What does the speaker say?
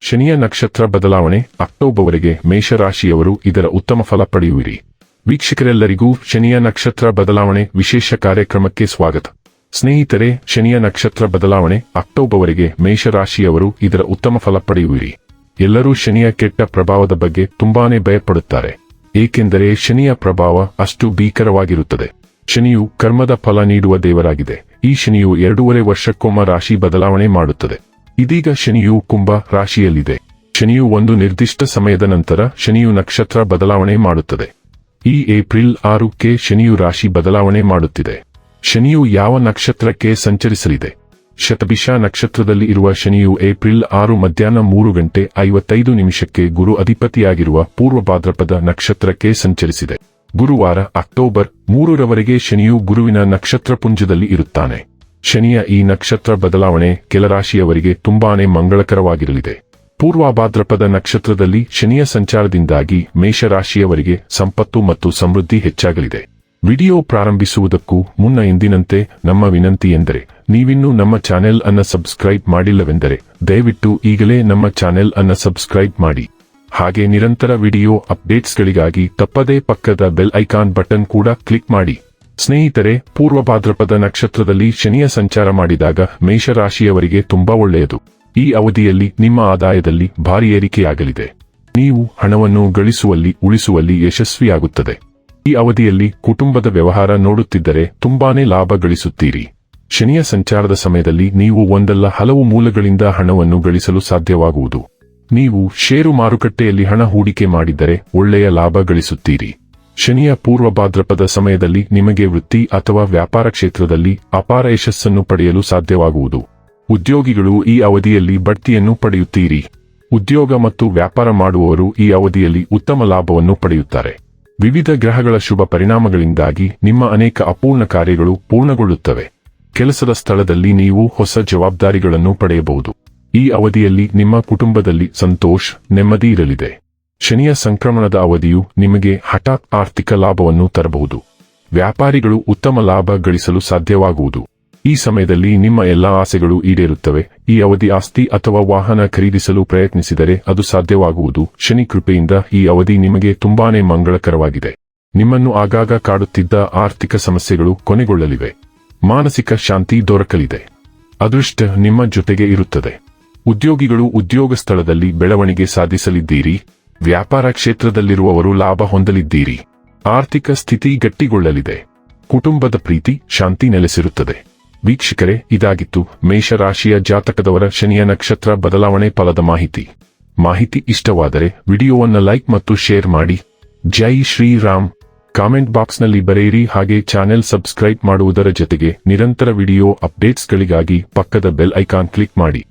ಶನಿಯ ನಕ್ಷತ್ರ ಬದಲಾವಣೆ, ಅಕ್ಟೋಬರ್ವರೆಗೆ ಮೇಷರಾಶಿಯವರು ಇದರ ಉತ್ತಮ ಫಲ ಪಡೆಯುವಿರಿ. ವೀಕ್ಷಕರೆಲ್ಲರಿಗೂ ಶನಿಯ ನಕ್ಷತ್ರ ಬದಲಾವಣೆ ವಿಶೇಷ ಕಾರ್ಯಕ್ರಮಕ್ಕೆ ಸ್ವಾಗತ. ಸ್ನೇಹಿತರೆ, ಶನಿಯ ನಕ್ಷತ್ರ ಬದಲಾವಣೆ, ಅಕ್ಟೋಬರ್ವರೆಗೆ ಮೇಷರಾಶಿಯವರು ಇದರ ಉತ್ತಮ ಫಲ ಪಡೆಯುವಿರಿ. ಎಲ್ಲರೂ ಶನಿಯ ಕೆಟ್ಟ ಪ್ರಭಾವದ ಬಗ್ಗೆ ತುಂಬಾನೇ ಭಯಪಡುತ್ತಾರೆ. ಏಕೆಂದರೆ ಶನಿಯ ಪ್ರಭಾವ ಅಷ್ಟು ಭೀಕರವಾಗಿರುತ್ತದೆ. ಶನಿಯು ಕರ್ಮದ ಫಲ ನೀಡುವ ದೇವರಾಗಿದೆ. ಈ ಶನಿಯು ಎರಡೂವರೆ ವರ್ಷಕ್ಕೊಮ್ಮ ರಾಶಿ ಬದಲಾವಣೆ ಮಾಡುತ್ತದೆ. ಇದೀಗ ಶನಿಯು ಕುಂಭ ರಾಶಿಯಲ್ಲಿದೆ. ಶನಿಯು ಒಂದು ನಿರ್ದಿಷ್ಟ ಸಮಯದ ನಂತರ ಶನಿಯು ನಕ್ಷತ್ರ ಬದಲಾವಣೆ ಮಾಡುತ್ತದೆ. ಈ ಏಪ್ರಿಲ್ ಆರುಕ್ಕೆ ಶನಿಯು ರಾಶಿ ಬದಲಾವಣೆ ಮಾಡುತ್ತಿದೆ. ಶನಿಯು ಯಾವ ನಕ್ಷತ್ರಕ್ಕೆ ಸಂಚರಿಸಲಿದೆ? ಶತಭಿಷ ನಕ್ಷತ್ರದಲ್ಲಿ ಇರುವ ಶನಿಯು ಏಪ್ರಿಲ್ ಆರು ಮಧ್ಯಾಹ್ನ ಮೂರು ಗಂಟೆ ಐವತ್ತೈದು ನಿಮಿಷಕ್ಕೆ ಗುರು ಅಧಿಪತಿಯಾಗಿರುವ ಪೂರ್ವ ಭಾದ್ರಪದ ನಕ್ಷತ್ರಕ್ಕೆ ಸಂಚರಿಸಿದೆ. ಗುರುವಾರ ಅಕ್ಟೋಬರ್ ಮೂರರವರೆಗೆ ಶನಿಯು ಗುರುವಿನ ನಕ್ಷತ್ರ ಪುಂಜದಲ್ಲಿ ಇರುತ್ತಾನೆ. ಶನಿಯ ಈ ನಕ್ಷತ್ರ ಬದಲಾವಣೆ ಕೆಲ ರಾಶಿಯವರಿಗೆ ತುಂಬಾನೇ ಮಂಗಳಕರವಾಗಿರಲಿದೆ. ಪೂರ್ವಾಭಾದ್ರಪದ ನಕ್ಷತ್ರದಲ್ಲಿ ಶನಿಯ ಸಂಚಾರದಿಂದಾಗಿ ಮೇಷರಾಶಿಯವರಿಗೆ ಸಂಪತ್ತು ಮತ್ತು ಸಮೃದ್ಧಿ ಹೆಚ್ಚಾಗಲಿದೆ. ವಿಡಿಯೋ ಪ್ರಾರಂಭಿಸುವುದಕ್ಕೂ ಮುನ್ನ ಎಂದಿನಂತೆ ನಮ್ಮ ವಿನಂತಿ ಎಂದರೆ, ನೀವಿನ್ನೂ ನಮ್ಮ ಚಾನೆಲ್ ಅನ್ನ ಸಬ್ಸ್ಕ್ರೈಬ್ ಮಾಡಿಲ್ಲವೆಂದರೆ, ದಯವಿಟ್ಟು ಈಗಲೇ ನಮ್ಮ ಚಾನೆಲ್ ಅನ್ನ ಸಬ್ಸ್ಕ್ರೈಬ್ ಮಾಡಿ. ಹಾಗೆ ನಿರಂತರ ವಿಡಿಯೋ ಅಪ್ಡೇಟ್ಸ್ಗಳಿಗಾಗಿ ತಪ್ಪದೇ ಪಕ್ಕದ ಬೆಲ್ ಐಕಾನ್ ಬಟನ್ ಕೂಡ ಕ್ಲಿಕ್ ಮಾಡಿ. ಸ್ನೇಹಿತರೆ ಪೂರ್ವ ಭಾದ್ರಪದ ನಕ್ಷತ್ರದಲ್ಲಿ ಶನಿಯ ಸಂಚಾರ ಮಾಡಿದಾಗ ಮೇಷರಾಶಿಯವರಿಗೆ ತುಂಬಾ ಒಳ್ಳೆಯದು. ಈ ಅವಧಿಯಲ್ಲಿ ನಿಮ್ಮ ಆದಾಯದಲ್ಲಿ ಭಾರಿ ಏರಿಕೆಯಾಗಲಿದೆ. ನೀವು ಹಣವನ್ನು ಗಳಿಸುವಲ್ಲಿ, ಉಳಿಸುವಲ್ಲಿ ಯಶಸ್ವಿಯಾಗುತ್ತದೆ. ಈ ಅವಧಿಯಲ್ಲಿ ಕುಟುಂಬದ ವ್ಯವಹಾರ ನೋಡುತ್ತಿದ್ದರೆ ತುಂಬಾನೇ ಲಾಭ ಗಳಿಸುತ್ತೀರಿ. ಶನಿಯ ಸಂಚಾರದ ಸಮಯದಲ್ಲಿ ನೀವು ಒಂದಲ್ಲ ಹಲವು ಮೂಲಗಳಿಂದ ಹಣವನ್ನು ಗಳಿಸಲು ಸಾಧ್ಯವಾಗುವುದು. ನೀವು ಷೇರು ಮಾರುಕಟ್ಟೆಯಲ್ಲಿ ಹಣ ಹೂಡಿಕೆ ಮಾಡಿದ್ದರೆ ಒಳ್ಳೆಯ ಲಾಭ ಗಳಿಸುತ್ತೀರಿ. ಶನಿಯ ಪೂರ್ವ ಭಾದ್ರಪದ ಸಮಯದಲ್ಲಿ ನಿಮಗೆ ವೃತ್ತಿ ಅಥವಾ ವ್ಯಾಪಾರ ಕ್ಷೇತ್ರದಲ್ಲಿ ಅಪಾರ ಯಶಸ್ಸನ್ನು ಪಡೆಯಲು ಸಾಧ್ಯವಾಗುವುದು. ಉದ್ಯೋಗಿಗಳು ಈ ಅವಧಿಯಲ್ಲಿ ಬಡ್ತಿಯನ್ನು ಪಡೆಯುತ್ತೀರಿ. ಉದ್ಯೋಗ ಮತ್ತು ವ್ಯಾಪಾರ ಮಾಡುವವರು ಈ ಅವಧಿಯಲ್ಲಿ ಉತ್ತಮ ಲಾಭವನ್ನು ಪಡೆಯುತ್ತಾರೆ. ವಿವಿಧ ಗ್ರಹಗಳ ಶುಭ ಪರಿಣಾಮಗಳಿಂದಾಗಿ ನಿಮ್ಮ ಅನೇಕ ಅಪೂರ್ಣ ಕಾರ್ಯಗಳು ಪೂರ್ಣಗೊಳ್ಳುತ್ತವೆ. ಕೆಲಸದ ಸ್ಥಳದಲ್ಲಿ ನೀವು ಹೊಸ ಜವಾಬ್ದಾರಿಗಳನ್ನು ಪಡೆಯಬಹುದು. ಈ ಅವಧಿಯಲ್ಲಿ ನಿಮ್ಮ ಕುಟುಂಬದಲ್ಲಿ ಸಂತೋಷ್, ನೆಮ್ಮದಿ ಇರಲಿದೆ. ಶನಿಯ ಸಂಕ್ರಮಣದ ಅವಧಿಯು ನಿಮಗೆ ಹಠಾತ್ ಆರ್ಥಿಕ ಲಾಭವನ್ನು ತರಬಹುದು. ವ್ಯಾಪಾರಿಗಳು ಉತ್ತಮ ಲಾಭ ಗಳಿಸಲು ಸಾಧ್ಯವಾಗುವುದು. ಈ ಸಮಯದಲ್ಲಿ ನಿಮ್ಮ ಎಲ್ಲಾ ಆಸೆಗಳು ಈಡೇರುತ್ತವೆ. ಈ ಅವಧಿ ಆಸ್ತಿ ಅಥವಾ ವಾಹನ ಖರೀದಿಸಲು ಪ್ರಯತ್ನಿಸಿದರೆ ಅದು ಸಾಧ್ಯವಾಗುವುದು. ಶನಿ ಕೃಪೆಯಿಂದ ಈ ಅವಧಿ ನಿಮಗೆ ತುಂಬಾನೇ ಮಂಗಳಕರವಾಗಿದೆ. ನಿಮ್ಮನ್ನು ಆಗಾಗ ಕಾಡುತ್ತಿದ್ದ ಆರ್ಥಿಕ ಸಮಸ್ಯೆಗಳು ಕೊನೆಗೊಳ್ಳಲಿವೆ. ಮಾನಸಿಕ ಶಾಂತಿ ದೊರಕಲಿದೆ. ಅದೃಷ್ಟ ನಿಮ್ಮ ಜೊತೆಗೆ ಇರುತ್ತದೆ. ಉದ್ಯೋಗಿಗಳು ಉದ್ಯೋಗ ಸ್ಥಳದಲ್ಲಿ ಬೆಳವಣಿಗೆ ಸಾಧಿಸಲಿದ್ದೀರಿ. ವ್ಯಾಪಾರ ಕ್ಷೇತ್ರದಲ್ಲಿರುವವರು ಲಾಭ ಹೊಂದಲಿದ್ದೀರಿ. ಆರ್ಥಿಕ ಸ್ಥಿತಿ ಗಟ್ಟಿಗೊಳ್ಳಲಿದೆ. ಕುಟುಂಬದ ಪ್ರೀತಿ, ಶಾಂತಿ ನೆಲೆಸಿರುತ್ತದೆ. ವೀಕ್ಷಕರೇ, ಇದಾಗಿತ್ತು ಮೇಷರಾಶಿಯ ಜಾತಕದವರ ಶನಿಯ ನಕ್ಷತ್ರ ಬದಲಾವಣೆ ಫಲದ ಮಾಹಿತಿ. ಮಾಹಿತಿ ಇಷ್ಟವಾದರೆ ವಿಡಿಯೋವನ್ನು ಲೈಕ್ ಮತ್ತು ಶೇರ್ ಮಾಡಿ. ಜೈ ಶ್ರೀರಾಮ್. ಕಾಮೆಂಟ್ ಬಾಕ್ಸ್ನಲ್ಲಿ ಬರೆಯಿರಿ ಹಾಗೆ ಚಾನೆಲ್ ಸಬ್ಸ್ಕ್ರೈಬ್ ಮಾಡುವುದರ ಜೊತೆಗೆ ನಿರಂತರ ವಿಡಿಯೋ ಅಪ್ಡೇಟ್ಸ್ಗಳಿಗಾಗಿ ಪಕ್ಕದ ಬೆಲ್ ಐಕಾನ್ ಕ್ಲಿಕ್ ಮಾಡಿ.